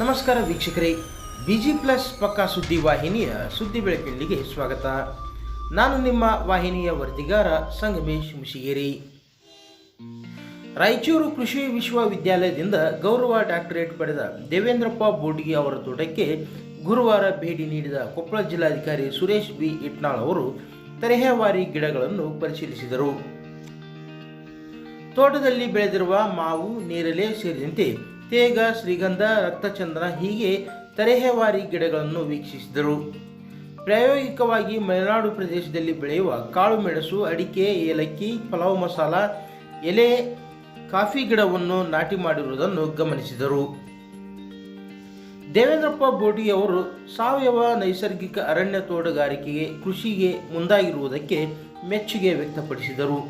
ನಮಸ್ಕಾರ ವೀಕ್ಷಕರೇ, busy plus ಪಕ್ಕಾ ಸುದ್ದಿ ವಾಹಿನಿಯ ಸುದ್ದಿ ಬೆಳಕಿಂಡಿಗೆ ಸ್ವಾಗತ. ನಾನು ನಿಮ್ಮ ವಾಹಿನಿಯ ವರದಿಗಾರ ಸಂಗಮೇಶ್ ಮುಶಿಗೇರಿ ರಾಯಚೂರು ಕೃಷಿ ವಿಶ್ವವಿದ್ಯಾಲಯದಿಂದ ಗೌರವ ಡಾಕ್ಟರೇಟ್ ಪಡೆದ ದೇವೇಂದ್ರಪ್ಪ ಬೋಡ್ಗಿ ಅವರ ತೋಟಕ್ಕೆ ಗುರುವಾರ ಭೇಟಿ ನೀಡಿದ ಕೊಪ್ಪಳ ಜಿಲ್ಲಾಧಿಕಾರಿ ಸುರೇಶ್ ಬಿ. ಇಟ್ನಾಳ್ ಅವರು ತರಹೇವಾರಿ ಗಿಡಗಳನ್ನು ಪರಿಶೀಲಿಸಿದರು. ತೋಟದಲ್ಲಿ ಬೆಳೆದಿರುವ ಮಾವು, ನೇರಳೆ ಸೇರಿದಂತೆ ತೇಗ ಶ್ರೀಗಂಧ ರಕ್ತಚಂದ್ರ ಹೀಗೆ ತರಹೇವಾರಿ ಗಿಡಗಳನ್ನು ವೀಕ್ಷಿಸಿದರು. ಪ್ರಾಯೋಗಿಕವಾಗಿ ಮಲೆನಾಡು ಪ್ರದೇಶದಲ್ಲಿ ಬೆಳೆಯುವ ಕಾಳು ಮೆಣಸು, ಅಡಿಕೆ, ಏಲಕ್ಕಿ, ಪಲಾವ್ ಮಸಾಲ, ಎಲೆ, ಕಾಫಿ ಗಿಡವನ್ನು ನಾಟಿ ಮಾಡಿರುವುದನ್ನು ಗಮನಿಸಿದರು. ದೇವೇಂದ್ರಪ್ಪ ಬೋಡಿ ಅವರು ಸಾವಯವ ನೈಸರ್ಗಿಕ ಅರಣ್ಯ ತೋಟಗಾರಿಕೆಗೆ ಕೃಷಿಗೆ ಮುಂದಾಗಿರುವುದಕ್ಕೆ ಮೆಚ್ಚುಗೆ ವ್ಯಕ್ತಪಡಿಸಿದರು.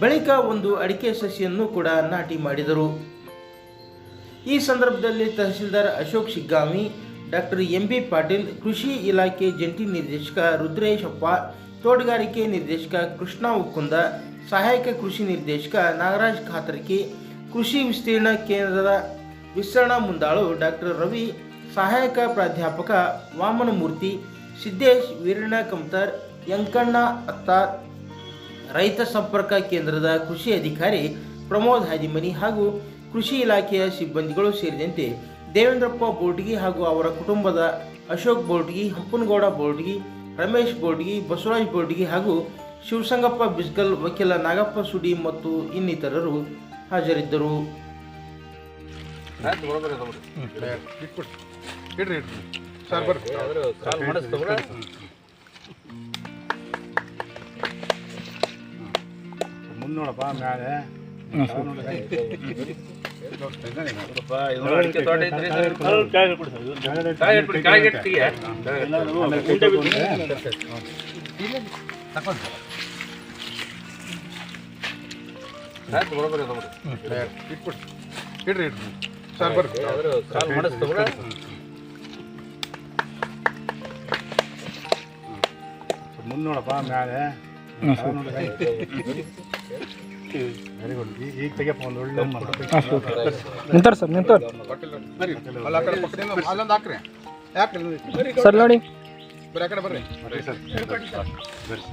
ಬಳಿಕ ಒಂದು ಅಡಿಕೆ ಸಸಿಯನ್ನು ಕೂಡ ನಾಟಿ ಮಾಡಿದರು. ಈ ಸಂದರ್ಭದಲ್ಲಿ tahsildar Ashok Shiggami, doctor M B Patil, ಕೃಷಿ ಇಲಾಖೆ ಜಂಟಿ ನಿರ್ದೇಶಕ ರುದ್ರೇಶಪ್ಪ ತೋಟಗಾರಿಕೆ ನಿರ್ದೇಶಕ ಕೃಷ್ಣ ಉಕ್ಕುಂದ, ಸಹಾಯಕ ಕೃಷಿ ನಿರ್ದೇಶಕ ನಾಗರಾಜ್ ಖಾತರ್ಕಿ, ಕೃಷಿ ವಿಸ್ತೀರ್ಣ ಕೇಂದ್ರದ ವಿಸ್ತರಣಾ ಮುಂದಾಳು ಡಾಕ್ಟರ್ ರವಿ, ಸಹಾಯಕ ಪ್ರಾಧ್ಯಾಪಕ ವಾಮನಮೂರ್ತಿ, ಸಿದ್ದೇಶ್ ವೀರಣ್ಣ ಕಮತರ್ ಯಂಕಣ್ಣ ಅತ್ತಾರ್, ರೈತ ಸಂಪರ್ಕ ಕೇಂದ್ರದ ಕೃಷಿ ಅಧಿಕಾರಿ ಪ್ರಮೋದ್ ಹಾದಿಮನಿ ಹಾಗೂ ಕೃಷಿ ಇಲಾಖೆಯ ಸಿಬ್ಬಂದಿಗಳು ಸೇರಿದಂತೆ ದೇವೇಂದ್ರಪ್ಪ ಬೋಟ್ಗಿ ಹಾಗೂ ಅವರ ಕುಟುಂಬದ ಅಶೋಕ್ ಬೋಟ್ಗಿ ಹಂಪನಗೌಡ ಬೋಟ್ಗಿ ರಮೇಶ್ ಬೋಟ್ಗಿ ಬಸವರಾಜ್ ಬೋಟ್ಗಿ ಹಾಗೂ ಶಿವಸಂಗಪ್ಪ ಬಿಸ್ಗಲ್ ವಕೀಲ ನಾಗಪ್ಪ ಸುಡಿ ಮತ್ತು ಇನ್ನಿತರರು ಹಾಜರಿದ್ದರು. ಬಿಡ್ರಿ. ಇಟ್ಬಿಟ್ಟು ಇಡ್ರಿ ಇಡ್ರಿ ಸರ್ ಬರ್ರಿ ಆದ್ರೆ ಕಾಲ್ ಮಾಡಿಸ್ತಾವ್ರ? ಮುಂದೆ ನೋಡಪ್ಪ ಮ್ಯಾಲೆ ಸರ್. ಸರ್ ವೆರಿ ಗುಡ್ ಈಗ ತೆಗಿಯಪ್ಪ ಒಂದು ಒಳ್ಳೆ ನಿಂತಾರ. ಸರ್ ನಿಂತಾರ ಅಲ್ಲೊಂದು ಹಾಕ್ರಿ ಯಾಕೆ ಬರ್ರಿ. ಸರ್. ನೋಡಿ ಬರ್ರಿ. ಆ ಕಡೆ ಬರ್ರಿ ಬರ್ರಿ ಸರ್.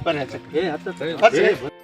ಬರ್ರಿ